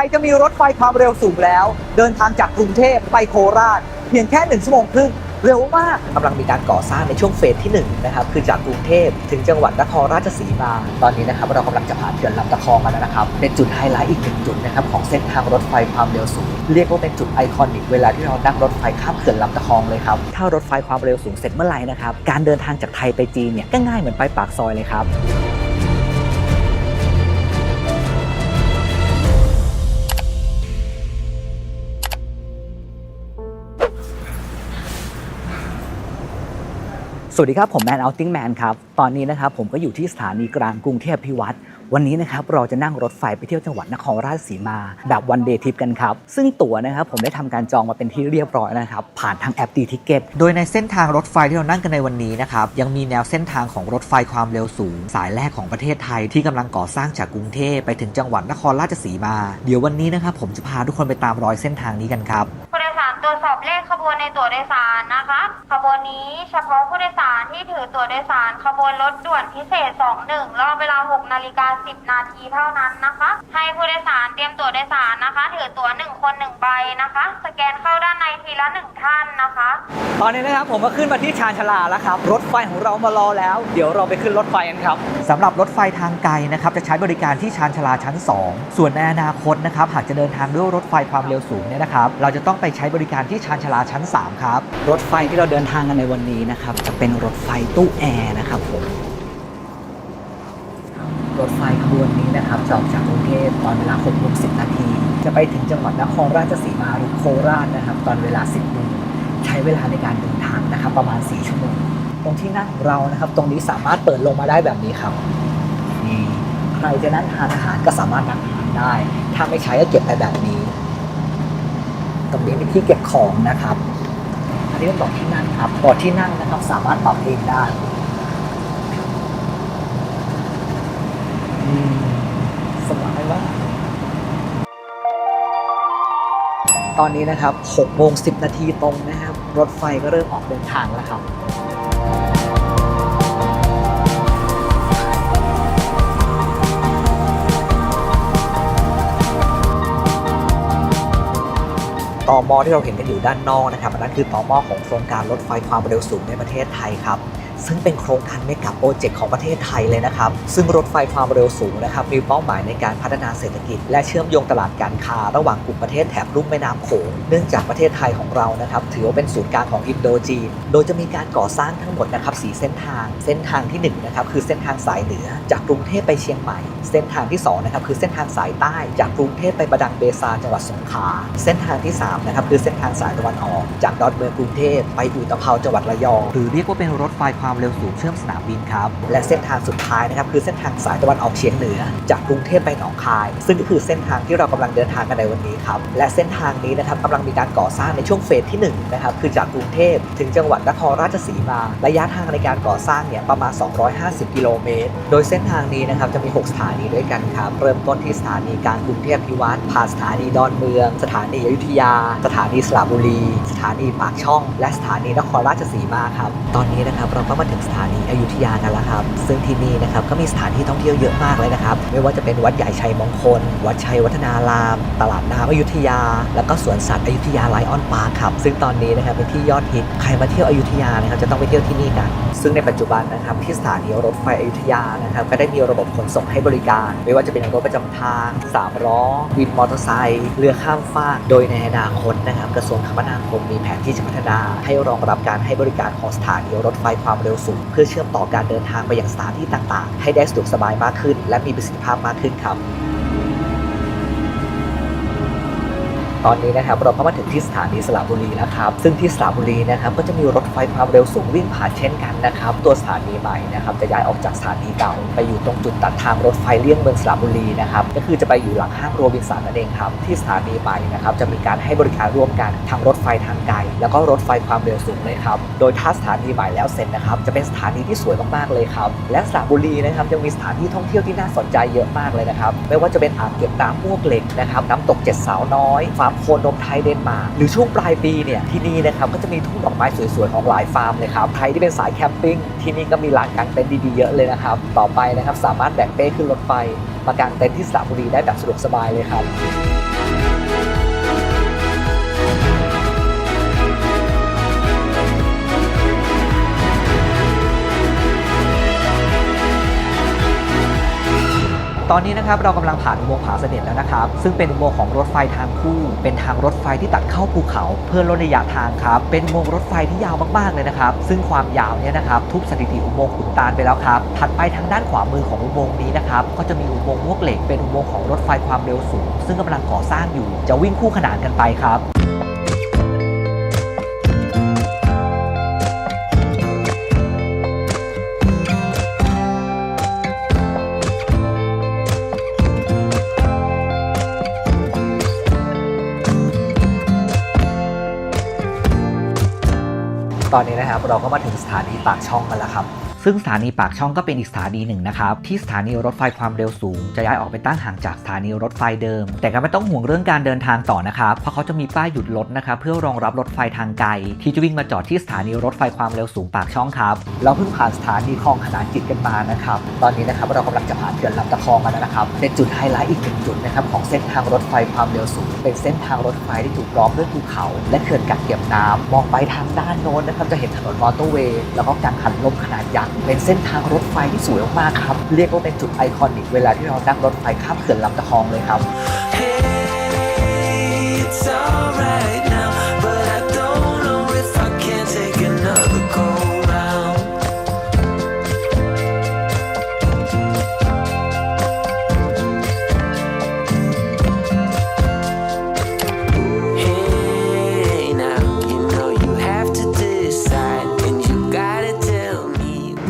รจะมีรถไฟความเร็วสูงแล้ว เดินทางจากกรุงเทพไปโคราช เพียงแค่หนึ่งชั่วโมงครึ่งเร็วมากกำลังมีการก่อสร้างในช่วงเฟสที่1นะครับคือจากกรุงเทพถึงจังหวัดนครราชสีมา ตอนนี้นะครับเรากำลังจะผ่านเขื่อนลำตะคองมาแล้วนะครับ เป็นจุดไฮไลท์อีกหนึ่งจุดนะครับของเส้นทางรถไฟความเร็วสูง เรียกว่าเป็นจุดไอคอนิกเวลาที่เรานั่งรถไฟข้ามเขื่อนลำตะคองเลยครับถ้ารถไฟความเร็วสูงเสร็จเมื่อไหร่นะครับการเดินทางจากไทยไปจีนเนี่ยก็ง่ายเหมือนไปปากซอยเลยครับ วัสดีครับ ผมแมนเอาติ้งแมนครับ ตอนนี้นะครับผมก็อยู่ที่สถานีกลางกรุงเทพพิวัตรวันนี้นะครับเราจะนั่งรถไฟไปเที่ยวจังหวัดนครราชสีมา แบบวันเดย์ทริปกันครับ ซึ่งตั๋วนะครับผมได้ทำการจองมาเป็นที่เรียบร้อยนะครับ ผ่านทางแอปดีทิเก็ตโดยในเส้นทางรถไฟที่เรานั่งกันในวันนี้นะครับ ยังมีแนวเส้นทางของรถไฟความเร็วสูง สายแรกของประเทศไทยที่กำลังก่อสร้างจากกรุงเทพไปถึงจังหวัดนครราชสีมา เดี๋ยววันนี้นะครับผมจะพาทุกคนไปตามรอยเส้นทางนี้กันครับ สารตรวจสอบเลขขบวนในตั๋วโดยสารนะคะ ขบวนนี้เฉพาะผู้โดยสารที่ถือตั๋วโดยสารขบวนรถด่วนพิเศษ 21รอบเวลา 6 นาฬิกา 10 นาทีเท่านั้นนะคะ ให้ผู้โดยสาร รียมตั๋วโดยสารนะคะ ถือตั๋ว1คน1ใบนะคะ สแกนเข้าด้านในทีละ1ท่านนะคะ ตอนนี้นะครับผมก็ขึ้นมาที่ชานชาลาแล้วครับ รถไฟของเรามารอแล้ว เดี๋ยวเราไปขึ้นรถไฟกันครับสำหรับรถไฟทางไกลนะครับจะใช้บริการที่ชานชาลาชั้น 2 ส่วนในอนาคตนะครับหากจะเดินทางด้วยรถไฟความเร็วสูงเนี่ยนะครับเราจะต้องไปใช้บริการที่ชานชาลาชั้น 3 ครับ รถไฟที่เราเดินทางกันในวันนี้นะครับจะเป็นรถไฟตู้แอร์นะครับผม รถไฟขบวนนี้นะครับจะออกจากกรุงเทพตอนเวลา6โมง10นาที จะไปถึงจังหวัดนครราชสีมาหรือโคราชนะครับ ตอนเวลา 10โมงใช้เวลาในการเดินทางนะครับ ประมาณ 4 ชั่วโมง ตรงที่นั่งของเรานะครับ ตรงนี้สามารถเปิดลงมาได้แบบนี้ครับนี่ใครจะนั่งทานอาหารก็สามารถนั่งทานได้ ถ้าไม่ใช้ก็เก็บไปแบบนี้ ตรงนี้มีที่เก็บของนะครับ อันนี้เป็นเบอกที่นั่งครับเบอกที่นั่งนะครับสามารถปรับเองได้ อืม สบายมากตอนนี้นะครับ6โมง10 นาทีตรงนะครับ รถไฟก็เริ่มออกเดินทางแล้วครับต่อมอที่เราเห็นกันอยู่ด้านนอกนะครับอันนั้นคือต่อมอของโครงการรถไฟความเร็วสูงในประเทศไทยครับ ซึ่งเป็นโครงการเมกะโปรเจกต์ของประเทศไทยเลยนะครับ ซึ่งรถไฟความเร็วสูงนะครับมีเป้าหมายในการพัฒนาเศรษฐกิจ และเชื่อมโยงตลาดการค้าระหว่างกลุ่มประเทศแถบลุ่มแม่น้ำโขงเนื่องจากประเทศไทยของเรานะครับถือว่าเป็นศูนย์กลางของอินโดจีน โดยจะมีการก่อสร้างทั้งหมดนะครับสีเส้นทาง เส้นทางที่1นะครับคือเส้นทางสายเหนือ จากกรุงเทพไปเชียงใหม่ เส้นทางที่2นะครับคือเส้นทางสายใต้ จากกรุงเทพไปประดังเบซาจังหวัดสงขลาเส้นทางที่3นะครับคือเส้นทางสายตะวันออก จากดอนเมืองกรุงเทพไปอุตภเปาจังหวัดระยองหรือเรียกว่าเป็นรถไฟความความเร็วสูงเชื่อมสนามบินครับ และเส้นทางสุดท้ายนะครับคือเส้นทางสายตะวันออกเฉียงเหนือ จากกรุงเทพไปหนองคาย ซึ่งก็คือเส้นทางที่เรากำลังเดินทางกันในวันนี้ครับและเส้นทางนี้นะครับกำลังมีการก่อสร้างในช่วงเฟสที่1นะครับคือจากกรุงเทพถึงจังหวัดนครราชสีมา ระยะทางในการก่อสร้างเนี่ยประมาณ 250 กิโลเมตร โดยเส้นทางนี้นะครับจะมี 6 สถานีด้วยกันครับเริ่มต้นที่สถานีกลางกรุงเทพพิวัตรผ่านสถานีดอนเมือง สถานีอยุธยา สถานีสระบุรี สถานีปากช่อง และสถานีนครราชสีมาครับตอนนี้นะครับเราก็มาถึงสถานีอยุธยากันแล้วครับ ซึ่งที่นี่นะครับก็มีสถานที่ท่องเที่ยวเยอะมากเลยนะครับ ไม่ว่าจะเป็นวัดใหญ่ชัยมงคล วัดชัยวัฒนาราม ตลาดน้ำอยุธยา แล้วก็สวนสัตว์อยุธยาไลออนพาร์คครับ ซึ่งตอนนี้นะครับเป็นที่ยอดฮิต ใครมาเที่ยวอยุธยานะครับจะต้องไปเที่ยวที่นี่กัน ซึ่งในปัจจุบันนะครับที่สถานีรถไฟอยุธยานะครับก็ได้มีระบบขนส่งให้บริการ ไม่ว่าจะเป็นรถประจำทางสามล้อวินมอเตอร์ไซค์เรือข้ามฟากโดยในอนาคตนะครับกระทรวงคมนาคมมีแผนที่จะพัฒนา ให้รองรับการให้บริการของสถานีรถไฟความเร็วสูง เพื่อเชื่อมต่อการเดินทางไปยังสถานที่ต่างๆ ให้ได้สะดวกสบายมากขึ้น และมีประสิทธิภาพมากขึ้นครับตอนนี้นะครับเราก็มาถึงที่สถานีสระบุรีแล้วครับซึ่งที่สระบุรีนะครับก็จะมีรถไฟความเร็วสูงวิ่งผ่านเช่นกันนะครับตัวสถานีใหม่นะครับจะย้ายออกจากสถานีเก่า ไปอยู่ตรงจุดตัดทางรถไฟเลี่ยงเมืองสระบุรีนะครับก็คือจะไปอยู่หลังห้างโรบินสันนั่นเองครับที่สถานีใหม่นะครับจะมีการให้บริการร่วมกันทั้งรถไฟทางไกล แล้วก็รถไฟความเร็วสูงเลยครับโดยถ้าสถานีใหม่แล้วเสร็จนะครับจะเป็นสถานีที่สวยมากๆเลยครับและสระบุรีนะครับยังมีสถานที่ท่องเที่ยวที่น่าสนใจเยอะมากเลยนะครับไม่ว่าจะเป็นอ่างเก็บน้ำมวกเหล็กนะครับน้ำตกเจ็ดสาวน้อยฟาร์มโคนมไทยเดนมาร์กหรือช่วงปลายปีเนี่ยที่นี่นะครับก็จะมีทุ่งดอกไม้สวยๆของหลายฟาร์มเลยครับใครที่เป็นสายแคมปิ้งที่นี่ก็มีลานกางเต็นท์ดีๆเยอะเลยนะครับต่อไปนะครับสามารถแบกเป้ขึ้นรถไฟ มากางเต็นท์ที่สระบุรีได้แบบสะดวกสบายเลยครับ ตอนนี้นะครับเรากำลังผ่านอุโมงค์ผาเสด็จแล้วนะครับ ซึ่งเป็นอุโมงค์ของรถไฟทางคู่ เป็นทางรถไฟที่ตัดเข้าภูเขา เพื่อลดระยะทางครับ เป็นอุโมงค์รถไฟที่ยาวมากๆเลยนะครับ ซึ่งความยาวเนี่ยนะครับทุบสถิติอุโมงค์ขุนตาลไปแล้วครับ ถัดไปทางด้านขวามือของอุโมงค์นี้นะครับก็จะมีอุโมงค์มวกเหล็กเป็นอุโมงค์ของรถไฟความเร็วสูง ซึ่งกำลังก่อสร้างอยู่ จะวิ่งคู่ขนานกันไปครับ ตอนนี้นะครับเราก็มาถึงสถานีปากช่องกันแล้วครับ ซึ่งสถานีปากช่องก็เป็นอีกสถานีหนึ่งนะครับ ที่สถานีรถไฟความเร็วสูง จะย้ายออกไปตั้งห่างจากสถานีรถไฟเดิม แต่ก็ไม่ต้องห่วงเรื่องการเดินทางต่อนะครับ เพราะเขาจะมีป้ายหยุดรถนะครับเพื่อรองรับรถไฟทางไกล ที่จะวิ่งมาจอดที่สถานีรถไฟความเร็วสูงปากช่องครับ เราเพิ่งผ่านสถานีคลองขนานจิตกันมานะครับ ตอนนี้นะครับเรากำลังจะผ่านเขื่อนลำตะคองมาแล้วนะครับ เป็นจุดไฮไลท์อีกหนึ่งจุดนะครับของเส้นทางรถไฟความเร็วสูง เป็นเส้นทางรถไฟที่ถูกล้อมด้วยภูเขา และเขื่อนกักเก็บน้ำมองไปทางด้านโน้นนะครับจะเห็นถนนมอเตอร์เวย์แล้วก็กังหันลมขนาดยักษเป็นเส้นทางรถไฟที่สวยมากๆครับ เรียกว่าเป็นจุดไอคอนิกเวลาที่เรานั่งรถไฟข้ามเขื่อนลำตะคองเลยครับ Hey,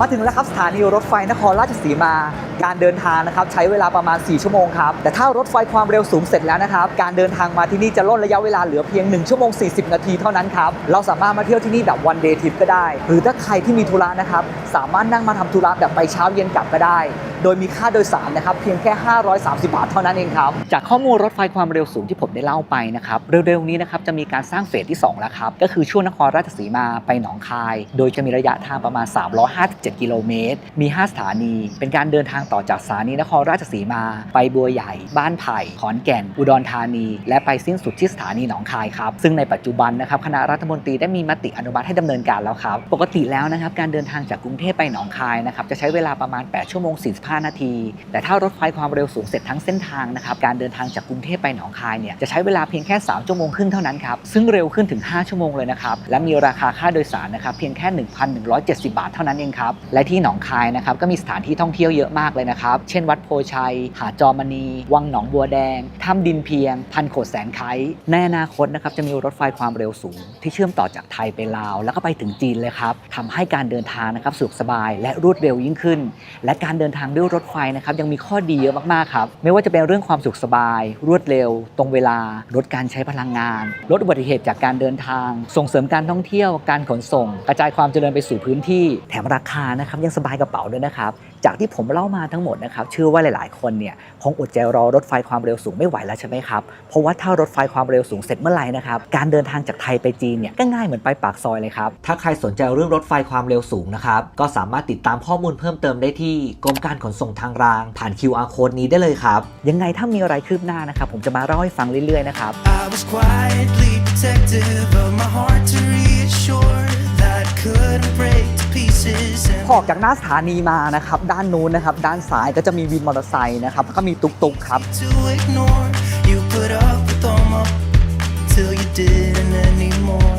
มาถึงแล้วครับสถานีรถไฟนครราชสีมา การเดินทางนะครับใช้เวลาประมาณ 4 ชั่วโมงครับแต่ถ้ารถไฟความเร็วสูงเสร็จแล้วนะครับการเดินทางมาที่นี่จะลดระยะเวลาเหลือเพียง 1 ชั่วโมง 40 นาทีเท่านั้นครับเราสามารถมาเที่ยวที่นี่แบบวันเดย์ทริปก็ได้ หรือถ้าใครที่มีธุระนะครับสามารถนั่งมาทำธุระแบบไปเช้าเย็นกลับก็ได้ โดยมีค่าโดยสารนะครับเพียงแค่ 530 บาทเท่านั้นเองครับจากข้อมูลรถไฟความเร็วสูงที่ผมได้เล่าไปนะครับเร็วๆนี้นะครับจะมีการสร้างเฟสที่สองแล้วครับก็คือช่วงนครราชสีมาไปหนองคาย โดยจะมีระยะทางประมาณ 357 กิโลเมตร มี 5 สถานี เป็นการเดินทางต่อจากสถานีนครราชสีมา ไปบัวใหญ่ บ้านไผ่ ขอนแก่น อุดรธานี และไปสิ้นสุดที่สถานีหนองคายครับ ซึ่งในปัจจุบันนะครับคณะรัฐมนตรีได้มีมติอนุมัติให้ดำเนินการแล้วครับ ปกติแล้วนะครับการเดินทางจากกรุงเทพไปหนองคายนะครับจะใช้เวลาประมาณ 8 ชั่วโมง 45 นาที แต่ถ้ารถไฟความเร็วสูงเสร็จทั้งเส้นทางนะครับการเดินทางจากกรุงเทพไปหนองคายเนี่ยจะใช้เวลาเพียงแค่ 3 ชั่วโมงครึ่งเท่านั้นครับซึ่งเร็วขึ้นถึง 5 ชั่วโมงเลยนะครับและมีราคาค่าโดยสารนะครับเพียงแค่ 1,170 บาทเท่านั้นเองครับและที่หนองคายนะครับก็มีสถานที่ท่องเที่ยวเยอะมากเลยนะครับ เช่นวัดโพชัย หาดจอมณี วังหนองบัวแดง ถ้ำดินเพียง พันโขดแสนไคในอนาคตนะครับจะมีรถไฟความเร็วสูง ที่เชื่อมต่อจากไทยไปลาว แล้วก็ไปถึงจีนเลยครับทำให้การเดินทางนะครับสะดวกสบาย และรวดเร็วยิ่งขึ้น และการเดินทางด้วยรถไฟนะครับยังมีข้อดีเยอะมากๆครับไม่ว่าจะเป็นเรื่องความสุขสบาย รวดเร็ว ตรงเวลาลดการใช้พลังงาน ลดอุบัติเหตุจากการเดินทาง ส่งเสริมการท่องเที่ยวการขนส่ง กระจายความเจริญไปสู่พื้นที่แถมราคานะครับยังสบายกระเป๋าด้วยนะครับ จากที่ผมเล่ามาทั้งหมดนะครับเชื่อว่าหลาย ๆ คนเนี่ยคงอดใจรอรถไฟความเร็วสูงไม่ไหวแล้วใช่ไหมครับเพราะว่าถ้ารถไฟความเร็วสูงเสร็จเมื่อไหร่นะครับการเดินทางจากไทยไปจีนเนี่ยก็ง่ายเหมือนไปปากซอยเลยครับถ้าใครสนใจเรื่องรถไฟความเร็วสูงนะครับก็สามารถติดตามข้อมูลเพิ่มเติมได้ที่กรมการขนส่งทางราง ผ่าน QR code นี้ได้เลยครับยังไงถ้ามีอะไรคืบหน้านะครับผมจะมาเล่าให้ฟังเรื่อย ๆ นะครับ I was quietly protective of my heart to reassure อออกจากหน้าสถานีมานะครับ ด้านนู้นนะครับ ด้านซ้ายก็จะมีวินมอเตอร์ไซค์นะครับแล้วก็มีตุกๆครับ to ignore. You put up with all my till you didn't anymore.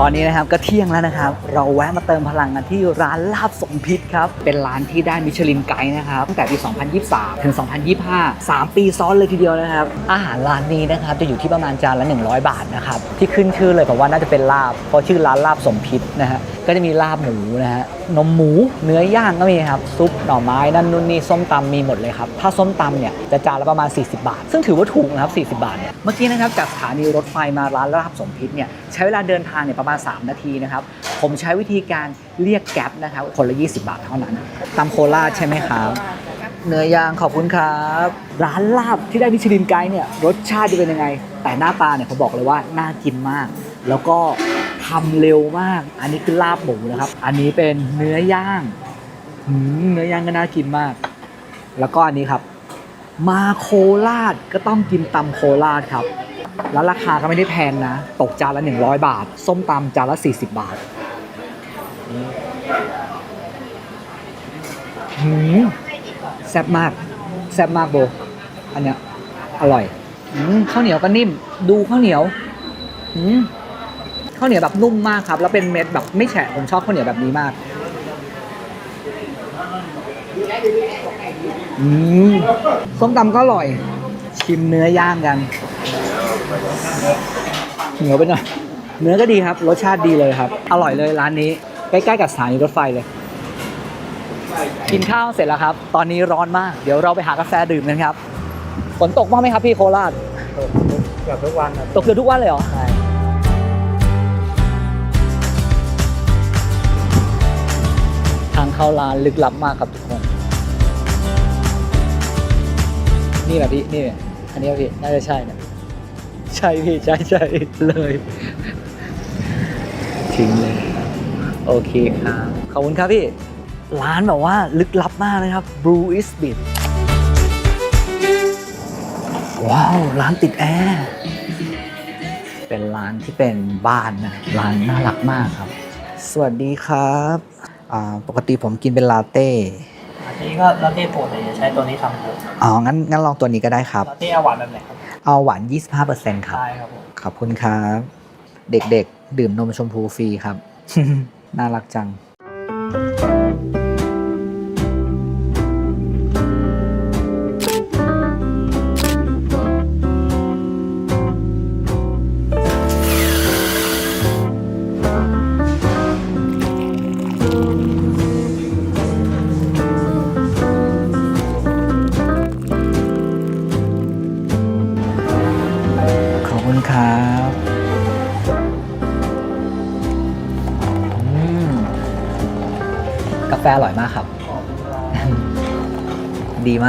ตอนนี้นะครับก็เที่ยงแล้วนะครับ เราแวะมาเติมพลังกันที่ร้านลาบสมพิษครับ เป็นร้านที่ได้มิชลินไกด์นะครับตั้งแต่ปี 2023 ถึง 2025 3 ปีซ้อนเลยทีเดียวนะครับ อาหารร้านนี้นะครับจะอยู่ที่ประมาณจานละ 100 บาทนะครับ ที่ขึ้นชื่อเลยผมว่าน่าจะเป็นลาบ เพราะชื่อร้านลาบสมพิษนะฮะก็จะมีลาบหมูนะฮะนมหมูเนื้อย่างก็มีครับ ซุปหน่อไม้นั่นนู่นนี่ส้มตำมีหมดเลยครับถ้าส้มตำเนี่ยจะจานละประมาณ 40 บาท ซึ่งถือว่าถูกนะครับ40 บาทเนี่ยเมื่อกี้นะครับจากสถานีรถไฟมาร้านลาบสมพิษเนี่ยใช้เวลาเดินทางเนี่ยประมาณ 3 นาทีนะครับ ผมใช้วิธีการเรียกแก๊ปนะครับคนละ 20 บาทเท่านั้นตำโคราชใช่ไหมครับ เนื้อย่างขอบคุณครับ ร้านลาบที่ได้มิชลินไกด์เนี่ยรสชาติจะเป็นยังไง แต่หน้าตาเนี่ยผมบอกเลยว่าน่ากินมาก แล้วก็ทำเร็วมาก อันนี้คือลาบหมูนะครับ อันนี้เป็นเนื้อย่างเนื้อย่างก็น่ากินมาก แล้วก็อันนี้ครับ มาโคราชก็ต้องกินตำโคราชครับ แล้วราคาก็ไม่ได้แพงนะ ตกจานละ 100 บาท ส้มตำจานละ 40 บาทหืมแซ่บมาก แซ่บมากโบ อันเนี้ยอร่อยอืมข้าวเหนียวก็นิ่ม ดูข้าวเหนียวอืมข้าวเหนียวแบบนุ่มมากครับ แล้วเป็นเม็ดแบบไม่แฉะผมชอบข้าวเหนียวแบบนี้มากอืมส้มตำก็อร่อย ชิมเนื้อย่างกัน เหนียวไปหน่อยเนื้อก็ดีครับ รสชาติดีเลยครับ อร่อยเลยร้านนี้ ใกล้ๆกับสถานีรถไฟเลย กินข้าวเสร็จแล้วครับ ตอนนี้ร้อนมาก เดี๋ยวเราไปหากาแฟดื่มกันครับ ฝนตกบ้างไหมครับพี่โคราชเกือบทุกวันครับตกเกือบทุกวันเลยเหรอ ใช่ ทางเข้าร้านลึกลับมากครับทุกคน นี่แหละพี่ นี่ อันนี้พี่ น่าจะใช่นะ ใช่พี่ใช่ใช่เลยทิ้งเลย โอเคครับ ขอบคุณครับพี่ ร้านแบบว่าลึกลับมากเลยครับ Brew is Bit ว้าว ร้านติดแอร์เป็นร้านที่เป็นบ้านนะร้านน่ารักมากครับ สวัสดีครับอ่าปกติผมกินเป็นลาเต้อันนี้ก็ลาเต้โปรดเลยจะใช้ตัวนี้ทำครับอ๋องั้นงั้นลองตัวนี้ก็ได้ครับลาเต้เอาหวานแบบไหนครับ เอาหวาน 25%ครับ ใช่ครับผม ขอบคุณครับ เด็กๆ ดื่มนมชมพูฟรีครับ น่ารักจัง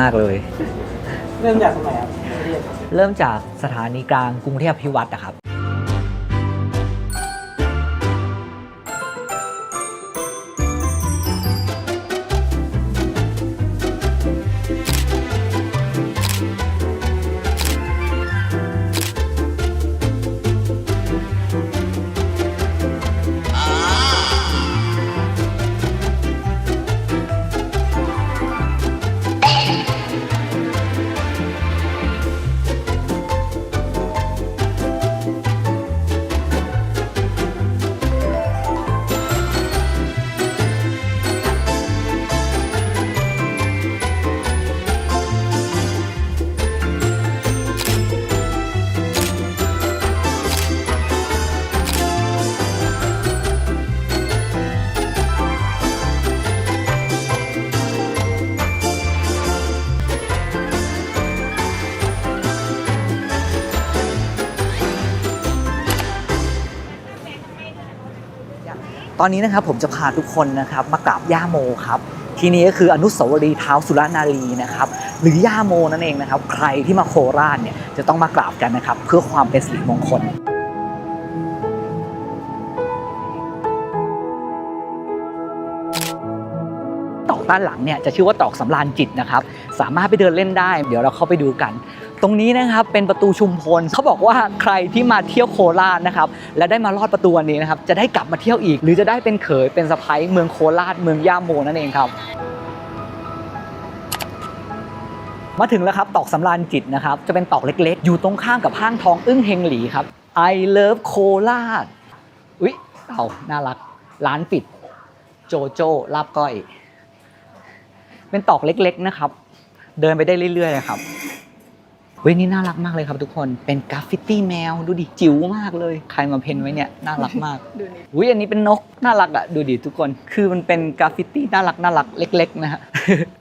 ากเลย เริ่มจากตรงไหนครับเรียกเริ่มจากสถานีกลางกรุงเทพพิวัตรนะครับ อนนี้นะครับผมจะพาทุกคนนะครับมากราบย่าโมครับที่นี่ก็คืออนุสาวรีย์เท้าสุรนารีนะครับหรือย่าโมนั่นเองนะครับ ใครที่มาโคราชเนี่ยจะต้องมากราบกันนะครับ เพื่อความเป็นสิริมงคล ด้านหลังเนี่ยจะชื่อว่าตอกสำราญจิตนะครับ สามารถไปเดินเล่นได้ เดี๋ยวเราเข้าไปดูกัน ตรงนี้นะครับเป็นประตูชุมพลเขาบอกว่าใครที่มาเที่ยวโคราชนะครับและได้มาลอดประตูอันนี้นะครับจะได้กลับมาเที่ยวอีก หรือจะได้เป็นเขยเป็นสะพ้ายเมืองโคราชเมืองย่าโมนั่นเองครับมาถึงแล้วครับตอกสำราญจิตนะครับจะเป็นตอกเล็กๆ อยู่ตรงข้ามกับห้างทองอึ้งเฮงหลีครับ I love โคราชอุ๊ยเอาน่ารัก ร้านปิด โจโจ้ลาบก้อย เป็นตอกเล็ก ๆนะครับ เดินไปได้เรื่อยๆนะครับเฮ้ยนี่น่ารักมากเลยครับทุกคนเป็นกราฟฟิตี้แมวดูดิจิ๋วมากเลย ใครมาเพ้นไว้เนี่ยน่ารักมากอุ้ยอันนี้เป็นนกน่ารักอะดูดิทุกคน คือมันเป็นกราฟฟิตี้น่ารักน่ารักเล็ก ๆ นะฮะ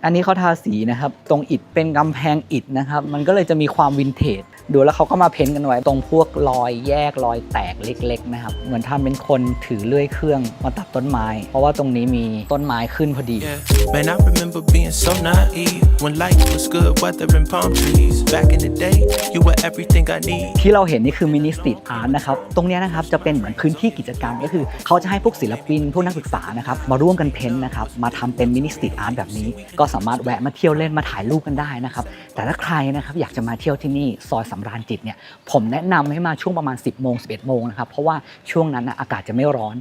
อันนี้เขาทาสีนะครับ ตรงอิฐเป็นกำแพงอิฐนะครับ มันก็เลยจะมีความวินเทจ ดูแล้วเขาก็มาเพ้นกันไว้ ตรงพวกรอยแยกรอยแตกเล็กๆนะครับ เหมือนทำเป็นคนถือเลื่อยเครื่องมาตัดต้นไม้ เพราะว่าตรงนี้มีต้นไม้ขึ้นพอดี Yeah, man, I remember being so naive when life was good, weather and palm trees. Back in the day, you were everything I need. ที่เราเห็นนี่คือมินิสตรีทอาร์ตนะครับ ตรงเนี้ยนะครับจะเป็นเหมือนพื้นที่กิจกรรมก็คือ เขาจะให้พวกศิลปินพวกนักศึกษานะครับมาร่วมกันเพ้นท์นะครับมาทำเป็นมินิสตรีทอาร์ตแบบนี้ ก็สามารถแวะมาเที่ยวเล่นมาถ่ายรูปกันได้นะครับแต่ถ้าใครนะครับอยากจะมาเที่ยวที่นี่ซอยสำราญจิตเนี่ยผมแนะนำให้มาช่วงประมาณ 10โมง11โมงนะครับเพราะว่าช่วงนั้นอากาศจะไม่ร้อน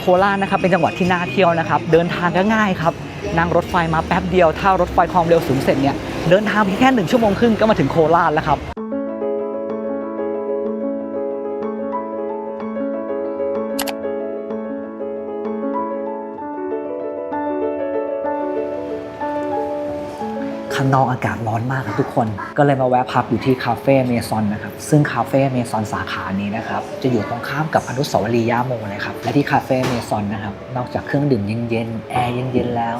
โโคราชนะครับเป็นจังหวัดที่น่าเที่ยวนะครับเดินทางก็ง่ายครับนั่งรถไฟมาแป๊บเดียวถ้ารถไฟความเร็วสูงเสร็จเนี่ยเดินทางเพียงแค่หนึ่งชั่วโมงครึ่งก็มาถึงโคราชแล้วครับ ข้างนอกอากาศร้อนมากครับทุกคน ก็เลยมาแวะพักอยู่ที่คาเฟ่เมซอนนะครับ ซึ่งคาเฟ่เมซอนสาขานี้นะครับ จะอยู่ตรงข้ามกับอนุสาวรีย์ย่าโมเลยครับ และที่คาเฟ่เมซอนนะครับ นอกจากเครื่องดื่มเย็นๆ แอร์เย็นๆ แล้ว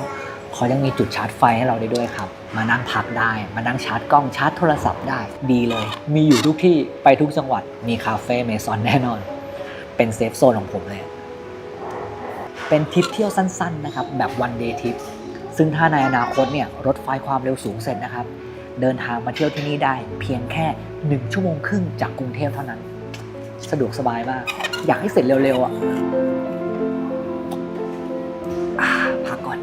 เขายังมีจุดชาร์จไฟให้เราได้ด้วยครับ มานั่งพักได้ มานั่งชาร์จกล้องชาร์จโทรศัพท์ได้ ดีเลย มีอยู่ทุกที่ ไปทุกจังหวัด มีคาเฟ่เมซอนแน่นอน เป็นเซฟโซนของผมเลย เป็นทริปเที่ยวสั้นๆ นะครับ แบบวันเดย์ทริป ซึ่งถ้าในอนาคตเนี่ยรถไฟความเร็วสูงเสร็จนะครับ เดินทางมาเที่ยวที่นี่ได้เพียงแค่ 1 ชั่วโมงครึ่งจากกรุงเทพเท่านั้น สะดวกสบายมาก อยากให้เสร็จเร็วๆอะอ่าพักก่อน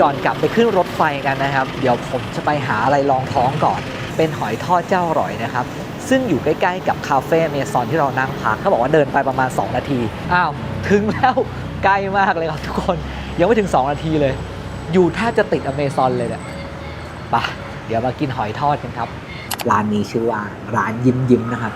ก่อนกลับไปขึ้นรถไฟกันนะครับ เดี๋ยวผมจะไปหาอะไรรองท้องก่อน เป็นหอยทอดเจ้าอร่อยนะครับ ซึ่งอยู่ใกล้ๆกับคาเฟ่เมซอนที่เรานั่งพักเขาบอกว่าเดินไปประมาณ 2 นาที อ้าว ถึงแล้วใกล้มากเลยครับทุกคน ยังไม่ถึง 2 นาทีเลย อยู่แทบจะติดอเมซอนเลยเนี่ยไปะเดี๋ยวมากินหอยทอดกันครับ ร้านนี้ชื่อว่าร้านยิ้มยิ้มนะครับ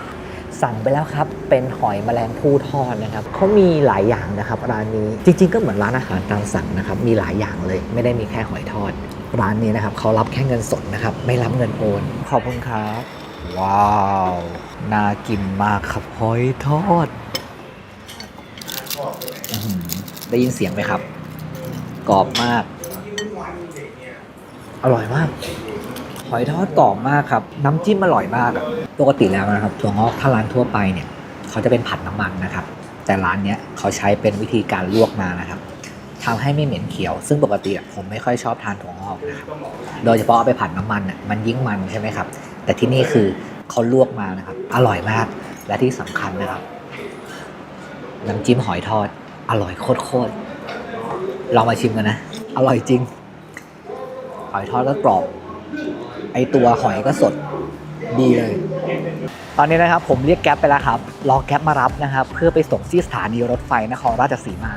สั่งไปแล้วครับ เป็นหอยแมลงภู่ทอดนะครับเขามีหลายอย่างนะครับ ร้านนี้จริง ๆ ก็เหมือนร้านอาหารตามสั่งนะครับ มีหลายอย่างเลย ไม่ได้มีแค่หอยทอด ร้านนี้นะครับเขารับแค่เงินสดนะครับ ไม่รับเงินโอน ขอบคุณครับ ว้าว น่ากินมากครับหอยทอดอื้อหือได้ยินเสียงไหมครับ กรอบมาก อร่อยมาก หอยทอดกรอบมากครับ น้ำจิ้มอร่อยมากอะปกติแล้วนะครับถั่วงอกถ้าร้านทั่วไปเนี่ยเขาจะเป็นผัดน้ำมันนะครับ แต่ร้านเนี้ยเขาใช้เป็นวิธีการลวกมานะครับทำให้ไม่เหม็นเขียว ซึ่งปกติอะผมไม่ค่อยชอบทานถั่วงอกนะครับ โดยเฉพาะเอาไปผัดน้ำมันอะมันยิ่งมันใช่ไหมครับ แต่ที่นี่คือ เขาลวกมานะครับ อร่อยมาก และที่สำคัญนะครับ น้ำจิ้มหอยทอด อร่อยโคตรๆลองมาชิมกันนะ อร่อยจริง หอยทอดก็กรอบ ไอตัวหอยก็สดดีเลย ตอนนี้นะครับผมเรียกแก๊ปไปแล้วครับ รอแก๊ปมารับนะครับ เพื่อไปส่งที่สถานีรถไฟนครราชสีมา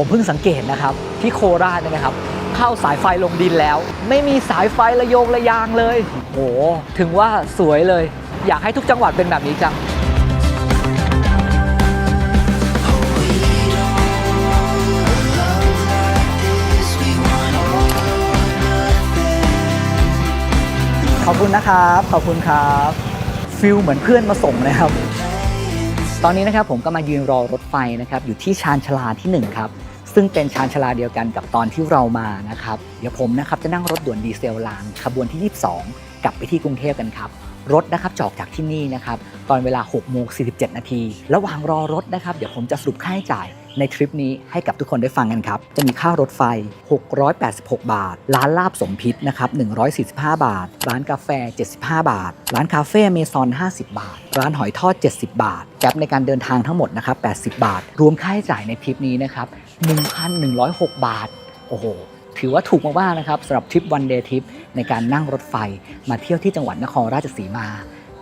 ผมเพิ่งสังเกตนะครับ ที่โคราชเนี่ยนะครับ เข้าสายไฟลงดินแล้ว ไม่มีสายไฟระโยงระยางเลยโหถึงว่าสวยเลย อยากให้ทุกจังหวัดเป็นแบบนี้จังขอบคุณนะครับ ขอบคุณครับฟิลเหมือนเพื่อนมาส่งนะครับ ตอนนี้นะครับผมก็มายืนรอรถไฟนะครับ อยู่ที่ชานชาลาที่หนึ่งครับ ซึ่งเป็นชานชาลาเดียวกันกับตอนที่เรามานะครับ เดี๋ยวผมนะครับจะนั่งรถด่วนดีเซลรางขบวนที่ 22 กลับไปที่กรุงเทพกันครับรถนะครับจออกจากที่นี่นะครับตอนเวลา6โมง47 นาทีระหว่างรอรถนะครับ เดี๋ยวผมจะสรุปค่าใช้จ่าย ในทริปนี้ให้กับทุกคนได้ฟังกันครับ จะมีค่ารถไฟ 686 บาท ร้านลาบสมพิษนะครับ145 บาท ร้านกาแฟ 75 บาท ร้านคาเฟ่เมซอน 50 บาท ร้านหอยทอด 70 บาทแก๊ปในการเดินทางทั้งหมดนะครับ 80 บาท รวมค่าใช้จ่ายในทริปนี้นะครับ 1,106 บาท โอ้โหถือว่าถูกมากๆนะครับสำหรับทริปวันเดย์ทริปในการนั่งรถไฟมาเที่ยวที่จังหวัดนครราชสีมา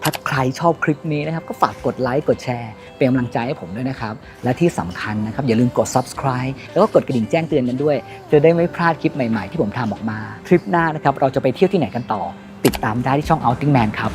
ถ้าใครชอบคลิปนี้นะครับ ก็ฝากกดไลค์กดแชร์ เป็นกำลังใจให้ผมด้วยนะครับ และที่สำคัญนะครับ อย่าลืมกด subscribe แล้วก็กดกระดิ่งแจ้งเตือนกันด้วย จะได้ไม่พลาดคลิปใหม่ๆ ที่ผมทำออกมา คลิปหน้านะครับเราจะไปเที่ยวที่ไหนกันต่อ ติดตามได้ที่ช่อง Outing Man ครับ